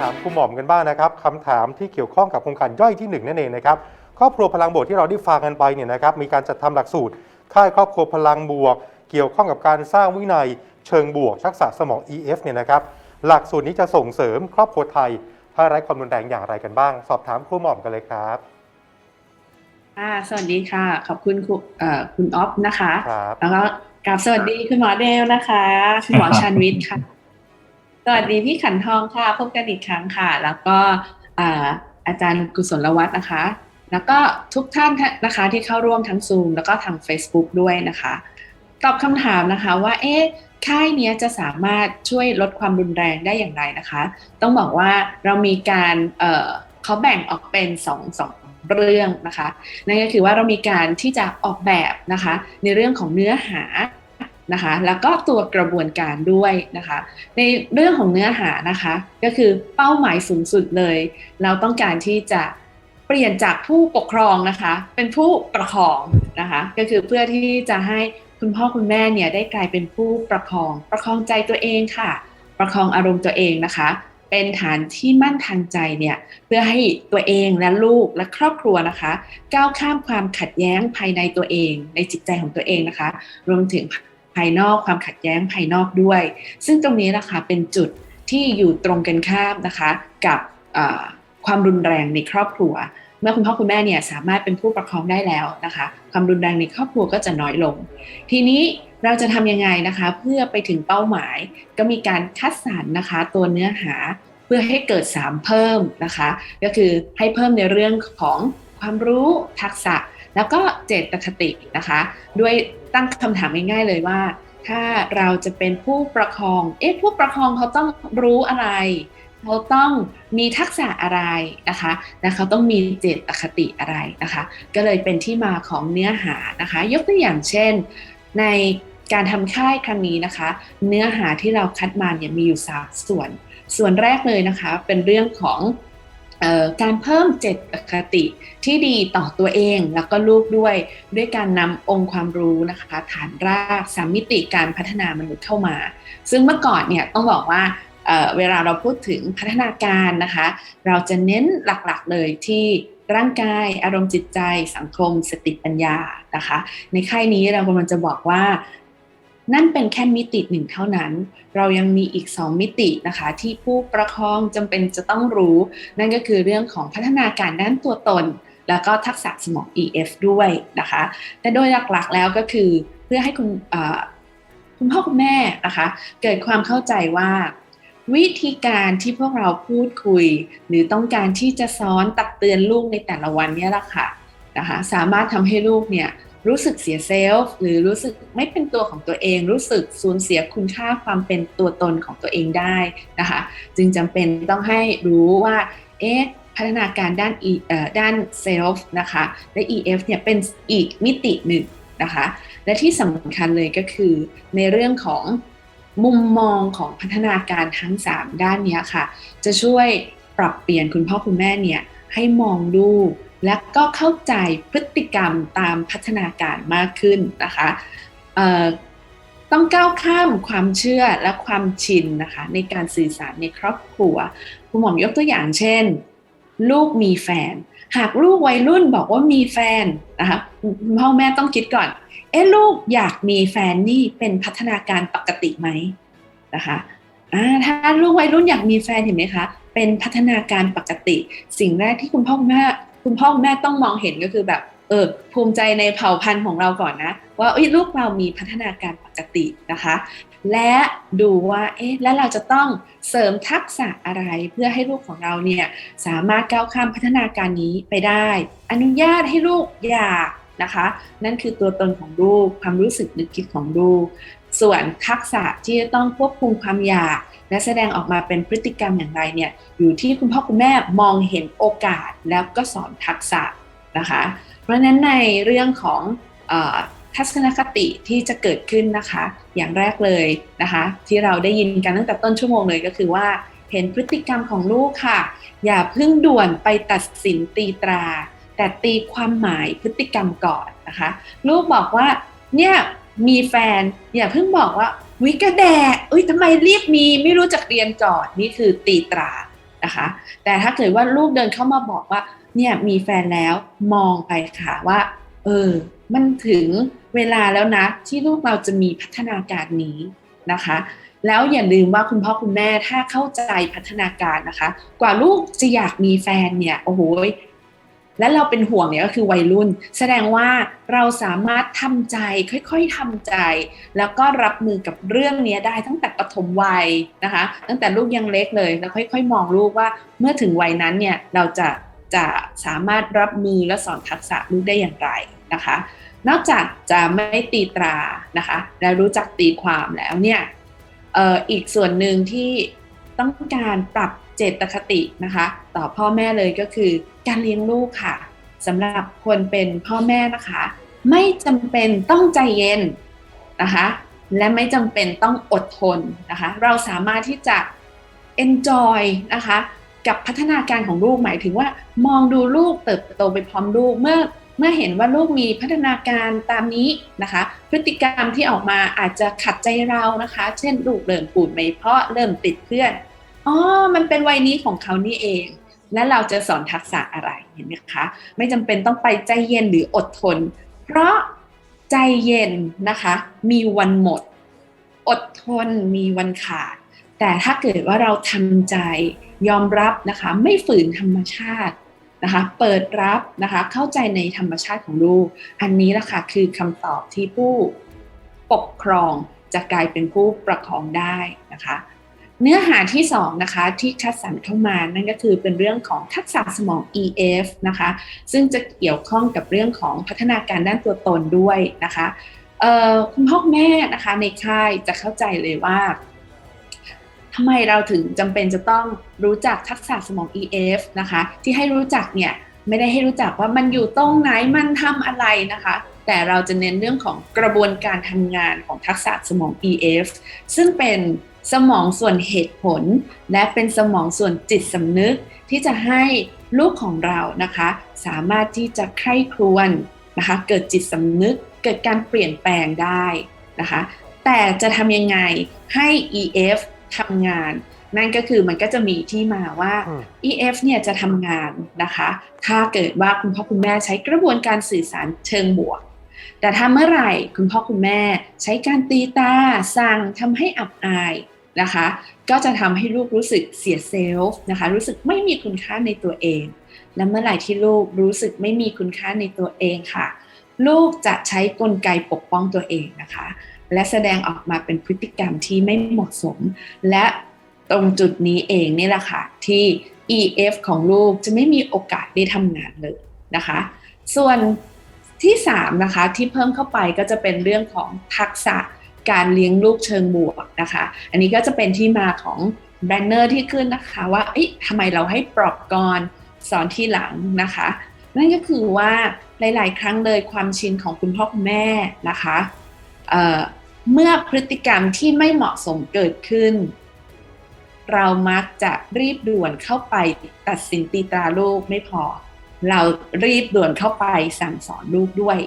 ถามครูหม่อมกันบ้างนะครับคำถามที่เกี่ยวข้องกับโครงการย่อยที่หนึ่งนั่นเองนะครับครอบครัวพลังบวกที่เราได้ฟังกันไปเนี่ยนะครับมีการจัดทำหลักสูตร ค่ายครอบครัวพลังบวก เกี่ยวข้องกับการสร้างวินัย เชิงบวกทักษะสมอง EF เนี่ยนะครับหลักสูตรนี้จะส่งเสริมครอบครัวไทยให้ไร้ความรุนแรงอย่างไรกันบ้าง สอบถามครูหม่อมกันเลยครับค่ะสวัสดีค่ะ ขอบคุณครูเอ่อคุณออฟนะคะครับแล้วก็กราบสวัสดีคุณหมอเดลนะคะ คุณหมอชันวิทย์ค่ะส วัสดีพี่ขันทองค่ะพบกันอีกครั้งค่ะ แล้วก็อาอาจารย์กุศลวัฒน์นะคะ แล้วก็ทุกท่านนะคะที่เข้าร่วมทั้ง Zoom แล้วก็ทาง Facebook ด้วยนะคะ ตอบคำถามนะคะว่าเอ๊ะค่ายนี้จะสามารถช่วยลดความรุนแรงได้อย่างไรนะคะ ต้องบอกว่าเรามีการเเขาแบ่งออกเป็นสองสองเรื่องนะคะ นั่นก็คือว่าเรามีการที่จะออกแบบนะคะ ในเรื่องของเนื้อหา นะคะ แล้วก็ตัวกระบวนการด้วยนะคะ ในเรื่องของเนื้อหานะคะ ก็คือเป้าหมายสูงสุดเลย เราต้องการที่จะเปลี่ยนจากผู้ปกครองนะคะ เป็นผู้ประคองนะคะ ก็คือเพื่อที่จะให้คุณพ่อคุณแม่เนี่ยได้กลายเป็นผู้ประคอง ประคองใจตัวเองค่ะ ประคองอารมณ์ตัวเองนะคะ เป็นฐานที่มั่นทางใจเนี่ยเพื่อให้ตัวเองและลูกและครอบครัวนะคะ ก้าวข้ามความขัดแย้งภายในตัวเอง ในจิตใจของตัวเองนะคะ รวมถึงายนอกความขัดแย้งภายนอกด้วย ซึ่งตรงนี้นะคะเป็นจุดที่อยู่ตรงกันข้ามนะคะกับความรุนแรงในครอบครัว เมื่อคุณพ่อคุณแม่เนี่ยสามารถเป็นผู้ประคองได้แล้วนะคะ ความรุนแรงในครอบครัวก็จะน้อยลง ทีนี้เราจะทำยังไงนะคะ เพื่อไปถึงเป้าหมายก็มีการคัดสรรนะคะ ตัวเนื้อหาเพื่อให้เกิด 3 เพิ่มนะคะ ก็คือให้เพิ่มในเรื่องของความรู้ทักษะ แล้วก็เจตคตินะคะ ด้วยตั้งคำถามง่ายๆเลยว่า ถ้าเราจะเป็นผู้ประคอง เอ๊ะผู้ประคองเขาต้องรู้อะไรเขาต้องมีทักษะอะไรนะคะและเขาต้องมีเจตคติอะไรนะคะ ก็เลยเป็นที่มาของเนื้อหานะคะ ยกตัวอย่างเช่น ในการทำค่ายครั้งนี้นะคะ เนื้อหาที่เราคัดมาเนี่ยมีอยู่สามส่วน ส่วนแรกเลยนะคะ เป็นเรื่องของ การเพิ่มเจตคติที่ดีต่อตัวเองแล้วก็ลูกด้วย ด้วยการนำองค์ความรู้นะคะฐานรากสามมิติการพัฒนามนุษย์เข้ามา ซึ่งเมื่อก่อนเนี่ยต้องบอกว่าเเวลาเราพูดถึงพัฒนาการนะคะ เราจะเน้นหลักๆเลยที่ร่างกายอารมณ์จิตใจสังคมสติปัญญานะคะ ในค่ายนี้เรากำลังจะบอกว่า นั่นเป็นแค่มิติหนึ่งเท่านั้น เรายังมีอีก 2 มิตินะคะ ที่ผู้ประคองจำเป็นจะต้องรู้ นั่นก็คือเรื่องของพัฒนาการด้านตัวตน แล้วก็ทักษะสมอง EF ด้วยนะคะ แต่โดยหลักๆแล้วก็คือเพื่อให้คุณคุณพ่อคุณแม่นะคะ เกิดความเข้าใจว่าวิธีการที่พวกเราพูดคุย หรือต้องการที่จะซ้อนตักเตือนลูกในแต่ละวันเนี่ยแหละค่ะนะคะสามารถทำให้ลูกเนี่ย รู้สึกเสียเซลฟ์หรือรู้สึกไม่เป็นตัวของตัวเอง รู้สึกสูญเสียคุณค่าความเป็นตัวตนของตัวเองได้นะคะ จึงจำเป็นต้องให้รู้ว่า เอ๊ะพัฒนาการด้าน E เอ่อด้านเซลฟ์นะคะและ EF เนี่ยเป็นอีกมิติหนึ่งนะคะ และที่สำคัญเลยก็คือในเรื่องของมุมมองของพัฒนาการทั้ง 3 ด้านนี้ค่ะ จะช่วยปรับเปลี่ยนคุณพ่อคุณแม่เนี่ยให้มองลูก และก็เข้าใจพฤติกรรมตามพัฒนาการมากขึ้นนะคะต้องก้าวข้ามความเชื่อและความชินนะคะในการสื่อสารในครอบครัวคุณหมอมยกตัวอย่างเช่น ลูกมีแฟน หากลูกวัยรุ่นบอกว่ามีแฟนนะคะคุณพ่อแม่ต้องคิดก่อน เอ๊ะลูกอยากมีแฟนนี่เป็นพัฒนาการปกติไหมนะคะถ้าลูกวัยรุ่นอยากมีแฟนเห็นไหมคะเป็นพัฒนาการปกติ สิ่งแรกที่คุณพ่อคุณแม่ คุณพ่อคุณแม่ต้องมองเห็นก็คือแบบเออภูมิใจในเผ่าพันธุ์ของเราก่อนนะ ว่าลูกเรามีพัฒนาการปกตินะคะ และดูว่าเอ๊ะแล้วเราจะต้องเสริมทักษะอะไรเพื่อให้ลูกของเราเนี่ยสามารถก้าวข้ามพัฒนาการนี้ไปได้ อนุญาตให้ลูกอยากนะคะ นั่นคือตัวตนของลูกความรู้สึกนึกคิดของลูก ส่วนทักษะที่จะต้องควบคุมความอยาก และแสดงออกมาเป็นพฤติกรรมอย่างไรเนี่ยอยู่ที่คุณพ่อคุณแม่มองเห็นโอกาสแล้วก็สอนทักษะนะคะ เพราะฉะนั้นในเรื่องของอทัศนคติที่จะเกิดขึ้นนะคะ อย่างแรกเลยนะคะ ที่เราได้ยินกันตั้งแต่ต้นชั่วโมงเลยก็คือว่าเห็นพฤติกรรมของลูกค่ะ อย่าเพิ่งด่วนไปตัดสินตีตรา แต่ตีความหมายพฤติกรรมก่อนนะคะ ลูกบอกว่าเนี่ย มีแฟนอย่าเพิ่งบอกว่าวิกระแดกอุ้ยทำไมรีบมีไม่รู้จักเรียนก่อนนี่คือตีตรานะคะ แต่ถ้าเกิดว่าลูกเดินเข้ามาบอกว่า เนี่ยมีแฟนแล้วมองไปค่ะว่า เออ มันถึงเวลาแล้วนะ ที่ลูกเราจะมีพัฒนาการนี้นะคะ แล้วอย่าลืมว่าคุณพ่อคุณแม่ถ้าเข้าใจพัฒนาการนะคะ กว่าลูกจะอยากมีแฟนเนี่ยโอ้โห และเราเป็นห่วงเนี่ยก็คือวัยรุ่น แสดงว่าเราสามารถทำใจค่อยๆทำใจ แล้วก็รับมือกับเรื่องนี้ได้ตั้งแต่ปฐมวัยนะคะ ตั้งแต่ลูกยังเล็กเลยแล้วค่อย ๆ มองลูกว่าเมื่อถึงวัยนั้นเนี่ยเราจะจะสามารถรับมือและสอนทักษะลูกได้อย่างไรนะคะ นอกจากจะไม่ตีตรานะคะ และรู้จักตีความแล้วเนี่ยอออีกส่วนหนึ่งที่ต้องการปรับ เจตคตินะคะ ต่อพ่อแม่เลยก็คือการเลี้ยงลูกค่ะสำหรับคนเป็นพ่อแม่นะคะ ไม่จำเป็นต้องใจเย็นนะคะ และไม่จำเป็นต้องอดทนนะคะ เราสามารถที่จะ enjoy นะคะกับพัฒนาการของลูกหมายถึงว่ามองดูลูกเติบโตไปพร้อมลูกเมื่อเมื่อเห็นว่าลูกมีพัฒนาการตามนี้นะคะ พฤติกรรมที่ออกมาอาจจะขัดใจเรานะคะ เช่นลูกเริ่มพูดไม่เพาะเริ่มติดเพื่อน อ๋อ มันเป็นวัยนี้ของเขานี่เอง และเราจะสอนทักษะอะไรเห็นไหมคะ ไม่จำเป็นต้องไปใจเย็นหรืออดทน เพราะใจเย็นนะคะ มีวันหมด อดทนมีวันขาด แต่ถ้าเกิดว่าเราทำใจยอมรับนะคะ ไม่ฝืนธรรมชาตินะคะ เปิดรับนะคะ เข้าใจในธรรมชาติของลูก อันนี้ละค่ะคือคำตอบที่ผู้ปกครองจะกลายเป็นผู้ประคองได้นะคะ เนื้อหาที่สองนะคะที่คัดสรรเข้ามานั่นก็คือเป็นเรื่องของทักษะสมอง EF นะคะ ซึ่งจะเกี่ยวข้องกับเรื่องของพัฒนาการด้านตัวตนด้วยนะคะคุณพ่อแม่นะคะในค่ายจะเข้าใจเลยว่าทำไมเราถึงจำเป็นจะต้องรู้จักทักษะสมอง EF นะคะ ที่ให้รู้จักเนี่ยไม่ได้ให้รู้จักว่ามันอยู่ตรงไหนมันทำอะไรนะคะ แต่เราจะเน้นเรื่องของกระบวนการทำงานของทักษะสมอง EF ซึ่งเป็นสมองส่วนเหตุผล และเป็นสมองส่วนจิตสำนึกที่จะให้ลูกของเรานะคะ สามารถที่จะใคร่ครวญนะคะ เกิดจิตสำนึก เกิดการเปลี่ยนแปลงได้นะคะ แต่จะทำยังไงให้ EF ทำงาน นั่นก็คือมันก็จะมีที่มาว่าอืม EF เนี่ยจะทำงานนะคะ ถ้าเกิดว่าคุณพ่อคุณแม่ใช้กระบวนการสื่อสารเชิงบวก แต่ถ้าเมื่อไหร่คุณพ่อคุณแม่ใช้การตีตาสั่งทำให้อับอายนะคะ ก็จะทำให้ลูกรู้สึกเสียเซลฟ์นะคะ รู้สึกไม่มีคุณค่าในตัวเอง และเมื่อไหร่ที่ลูกรู้สึกไม่มีคุณค่าในตัวเองค่ะ ลูกจะใช้กลไกปกป้องตัวเองนะคะ และแสดงออกมาเป็นพฤติกรรมที่ไม่เหมาะสม และตรงจุดนี้เองนี่แหละค่ะที่ EF ของลูกจะไม่มีโอกาสได้ทำงานเลยนะคะ ส่วน ที่3นะคะที่เพิ่มเข้าไปก็จะเป็นเรื่องของทักษะการเลี้ยงลูกเชิงบวกนะคะ อันนี้ก็จะเป็นที่มาของแบนเนอร์ที่ขึ้นนะคะว่าทำไมเราให้ปลอบก่อนสอนที่หลังนะคะ นั่นก็คือว่าหลาย ๆ ครั้งเลยความชินของคุณพ่อคุณแม่นะคะเเมื่อพฤติกรรมที่ไม่เหมาะสมเกิดขึ้น เรามักจะรีบด่วนเข้าไปตัดสินตีตราลูกไม่พอ เรารีบด่วนเข้าไปสั่งสอนลูกด้วย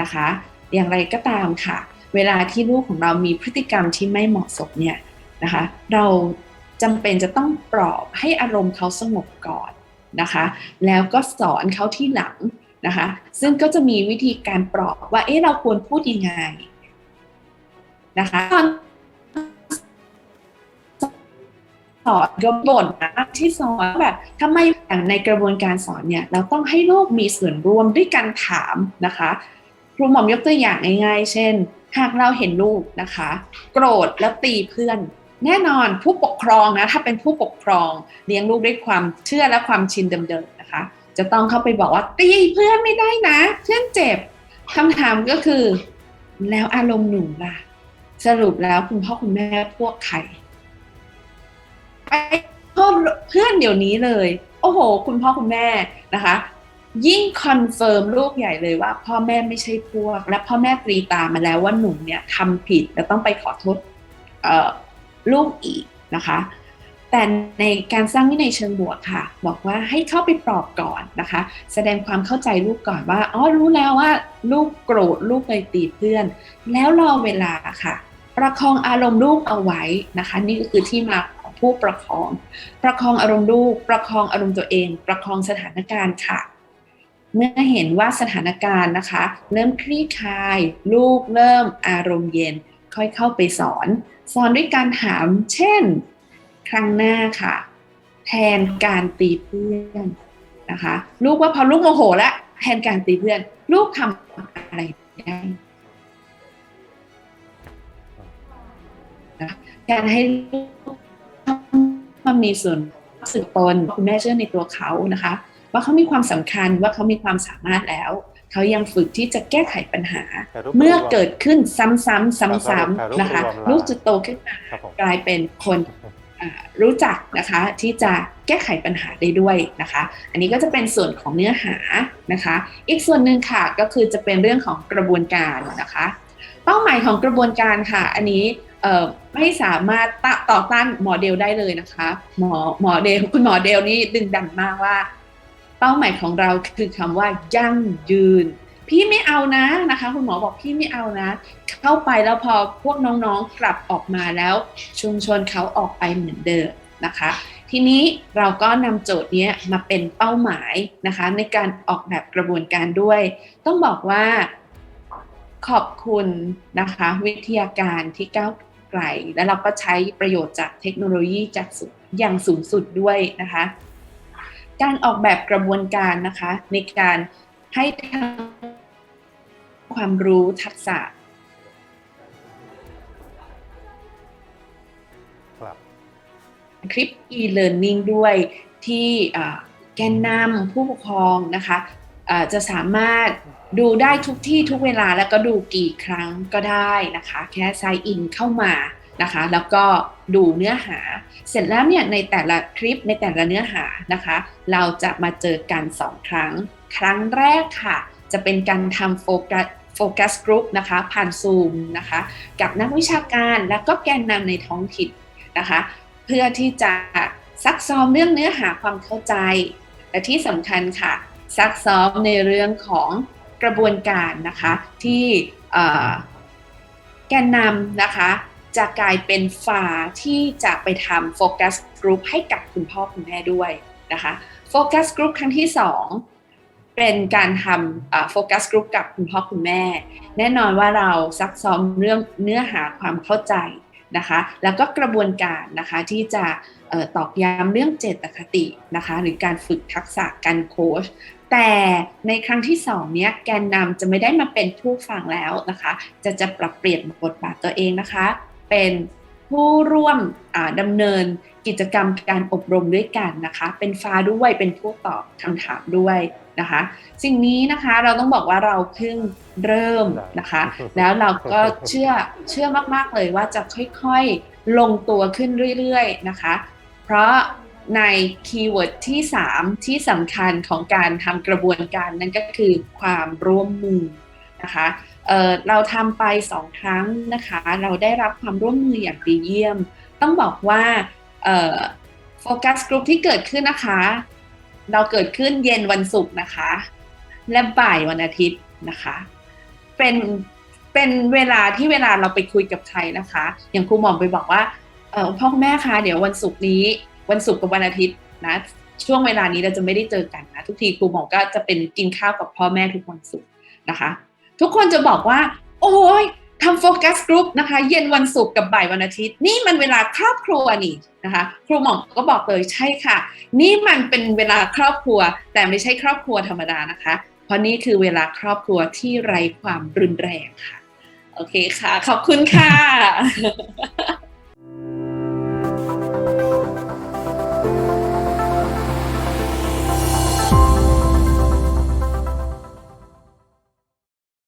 นะคะ อย่างไรก็ตามค่ะ เวลาที่ลูกของเรามีพฤติกรรมที่ไม่เหมาะสมเนี่ยนะคะ เราจำเป็นจะต้องปลอบให้อารมณ์เขาสงบก่อนนะคะ แล้วก็สอนเขาที่หลังนะคะ ซึ่งก็จะมีวิธีการปลอบว่าเอ๊ะเราควรพูดยังไงนะคะตอน สอนก็บ่นนะที่สอนแบบทำไมอย่างในกระบวนการสอนเนี่ยเราต้องให้ลูกมีส่วนร่วมด้วยการถามนะคะครูหม่อมยกตัวอย่างง่ายๆ เช่น หากเราเห็นลูกนะคะ โกรธแล้วตีเพื่อน แน่นอนผู้ปกครองนะถ้าเป็นผู้ปกครองเลี้ยงลูกด้วยความเชื่อและความชินเดิมๆนะคะ จะต้องเข้าไปบอกว่าตีเพื่อนไม่ได้นะ เพื่อนเจ็บคำถามก็คือ แล้วอารมณ์หนูล่ะ สรุปแล้วคุณพ่อคุณแม่พวกใคร ไปโทษเพื่อนเดี๋ยวนี้เลย โอ้โห คุณพ่อคุณแม่นะคะ ยิ่งคอนเฟิร์มลูกใหญ่เลยว่า พ่อแม่ไม่ใช่พวก และพ่อแม่ตรีตามาแล้วว่าหนูเนี่ยทำผิดและต้องไปขอโทษลูกอีกนะคะแต่ในการสร้างวินัยเชิงบวกค่ะ บอกว่าให้เข้าไปปลอบก่อนนะคะ แสดงความเข้าใจลูกก่อนว่าอ๋อรู้แล้วว่า ลูกโกรธลูกเลยตีเพื่อน แล้วรอเวลาค่ะ ประคองอารมณ์ลูกเอาไว้นะคะ นี่ก็คือที่มา ผู้ประคอง ประคองอารมณ์ลูก ประคองอารมณ์ตัวเอง ประคองสถานการณ์ค่ะ เมื่อเห็นว่าสถานการณ์นะคะเริ่มคลี่คลาย ลูกเริ่มอารมณ์เย็น ค่อยเข้าไปสอน สอนด้วยการถาม เช่น ครั้งหน้าค่ะ แทนการตีเพื่อนนะคะ ลูกว่าพอลูกโมโหแล้วแทนการตีเพื่อน ลูกทำอะไรได้นะการให้ ลูกมามีส่วนรู้สึกตนคุณแม่เชื่อในตัวเขานะคะ ว่าเขามีความสำคัญว่าเขามีความสามารถแล้ว เขายังฝึกที่จะแก้ไขปัญหาแต่รูปเมื่อรวมเกิดขึ้นซ้ำๆซ้ำครับๆนะคะรูปรวมลูกจะโตขึ้นมาครับผมกลายเป็นคนอ่ารู้จักนะคะที่จะแก้ไขปัญหาได้ด้วยนะคะ อันนี้ก็จะเป็นส่วนของเนื้อหานะคะ อีกส่วนหนึ่งค่ะก็คือจะเป็นเรื่องของกระบวนการนะคะ เป้าหมายของกระบวนการค่ะ อันนี้เอ่อ ไม่สามารถตะต่อต้านหมอเดลได้เลยนะคะ หมอหมอเดลคุณหมอเดลนี่ดึงดันมากว่า เป้าหมายของเราคือคำว่ายั่งยืน พี่ไม่เอานะนะคะ คุณหมอบอกพี่ไม่เอานะ เข้าไปแล้วพอพวกน้องๆกลับออกมาแล้วชุมชนเขาออกไปเหมือนเดิมนะคะ ทีนี้เราก็นำโจทย์นี้มาเป็นเป้าหมายนะคะ ในการออกแบบกระบวนการด้วย ต้องบอกว่าขอบคุณนะคะ วิทยาการที่ก้าว ไกล แล้วเราก็ใช้ประโยชน์จากเทคโนโลยีจากสุดอย่างสูงสุดด้วยนะคะ การออกแบบกระบวนการนะคะในการให้ทั้งความรู้ทักษะครับคลิป e-learning ด้วยที่อ่าแกนนำผู้ปกครองนะคะอ่า จะสามารถดูได้ทุกที่ทุกเวลาแล้วก็ดูกี่ครั้งก็ได้นะคะ แค่ sign in เข้ามานะคะ แล้วก็ดูเนื้อหา เสร็จแล้วเนี่ยในแต่ละคลิปในแต่ละเนื้อหานะคะ เราจะมาเจอกัน 2 ครั้ง ครั้งแรกค่ะ จะเป็นการทำโฟกัสโฟกัสกรุ๊ปนะคะผ่านซูมนะคะกับนักวิชาการและก็แกนนำในท้องถิ่นนะคะ เพื่อที่จะซักซ้อมเรื่องเนื้อหาความเข้าใจ และที่สำคัญค่ะ ซักซ้อมในเรื่องของกระบวนการนะคะที่แกนนำนะคะจะกลายเป็นฝาที่จะไปทำโฟกัสกรุ๊ปให้กับคุณพ่อคุณแม่ด้วยนะคะโฟกัสกรุ๊ปครั้งที่ 2 เป็นการทำโฟกัสกรุ๊ปกับคุณพ่อคุณแม่ แน่นอนว่าเราซักซ้อมเรื่องเนื้อหาความเข้าใจนะคะแล้วก็กระบวนการนะคะที่จะออตอกย้ำเรื่องเจตคตินะคะหรือการฝึกทักษะการโค้ช แต่ในครั้งที่สองเนี้ยแกนนำจะไม่ได้มาเป็นผู้ฟังแล้วนะคะ จะจะปรับเปลี่ยนบทบาทตัวเองนะคะ เป็นผู้ร่วมอ่าดำเนินกิจกรรมการอบรมด้วยกันนะคะ เป็นฟ้าด้วยเป็นผู้ตอบคำถามด้วยนะคะ สิ่งนี้นะคะเราต้องบอกว่าเราเพิ่งเริ่มนะคะ แล้วเราก็เชื่อเชื่อมากๆเลยว่าจะค่อยๆลงตัวขึ้นเรื่อยๆนะคะ เพราะ ในคีย์เวิร์ดที่ 3 ที่สำคัญของการทำกระบวนการนั่นก็คือความร่วมมือนะคะเเราทำไปสองครั้งนะคะ เราได้รับความร่วมมืออย่างดีเยี่ยม ต้องบอกว่าโฟกัสกลุ่มที่เกิดขึ้นนะคะ เราเกิดขึ้นเย็นวันศุกร์นะคะ และบ่ายวันอาทิตย์นะคะ เป็นเป็นเวลาที่เวลาเราไปคุยกับใครนะคะ อย่างครูหมอมไปบอกว่าพ่อแม่คะเดี๋ยววันศุกร์นี้ วันศุกร์กับวันอาทิตย์นะช่วงเวลานี้เราจะไม่ได้เจอกันนะทุกทีครูหมอก็จะเป็นกินข้าวกับพ่อแม่ทุกวันศุกร์นะคะ ทุกคนจะบอกว่า โอ้ยทำโฟกัสกรุ๊ปนะคะ เย็นวันศุกร์กับบ่ายวันอาทิตย์ นี่มันเวลาครอบครัวนี่นะคะ ครูหมอก็บอกเลยใช่ค่ะ นี่มันเป็นเวลาครอบครัว แต่ไม่ใช่ครอบครัวธรรมดานะคะ เพราะนี่คือเวลาครอบครัวที่ไร้ความรุนแรงค่ะ โอเคค่ะ ขอบคุณค่ะ